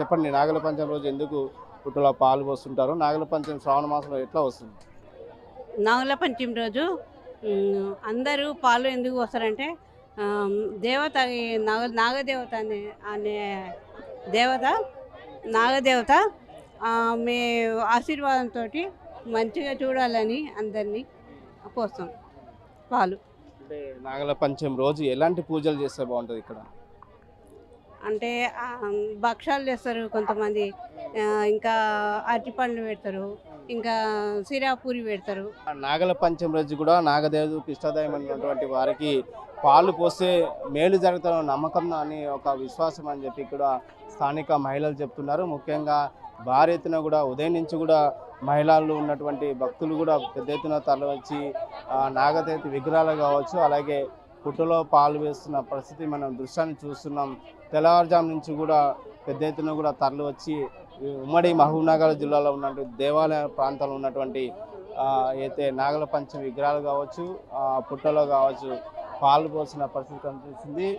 చెప్పండి నాగల పంచమి రోజు ఎందుకు పుట్టలో పాలు పోస్తుంటారు? నాగల పంచమి శ్రావణ మాసంలో ఎట్లా వస్తుంది? నాగుల పంచమి రోజు ఉమ్, అందరూ పాలు ఎందుకు వస్తారంటే ఆమ్, దేవత ఈ నాగ నాగదేవత అనే అనే దేవత నాగదేవత ఆమె ఆశీర్వాదంతో మంచిగా చూడాలని అందరినీ పోస్తాం పాలు. అంటే నాగల పంచమి రోజు ఎలాంటి పూజలు చేస్తే బాగుంటుంది ఇక్కడ? అంటే భక్షాలు చేస్తారు కొంతమంది. ఇంకా అరటిపండ్లు పెడతారు. ఇంకా సిరాపూరి పెడతారు. నాగల పంచమి రోజు కూడా నాగదేవుడు నాగదేవుడికి అనేటువంటి వారికి పాలు పోస్తే మేలు జరుగుతున్న నమ్మకం అని ఒక విశ్వాసం అని చెప్పి కూడా స్థానిక మహిళలు చెప్తున్నారు. ముఖ్యంగా భారీ ఎత్తున కూడా ఉదయం నుంచి కూడా మహిళలు ఉన్నటువంటి భక్తులు కూడా పెద్ద ఎత్తున తరలివచ్చి ఆ, నాగదేవత విగ్రహాలు కావచ్చు అలాగే పుట్టలో పాలు వేస్తున్న పరిస్థితి మనం దృశ్యాన్ని చూస్తున్నాం. తెల్లవారుజాము నుంచి కూడా పెద్ద ఎత్తున కూడా తరలి వచ్చి ఉమ్మడి మహబూబ్నగర్ జిల్లాలో ఉన్నటువంటి దేవాలయ ప్రాంతాల్లో ఉన్నటువంటి అయితే నాగల పంచమి విగ్రహాలు కావచ్చు పుట్టలో కావచ్చు పాలు పోసిన పరిస్థితి కనిపిస్తుంది.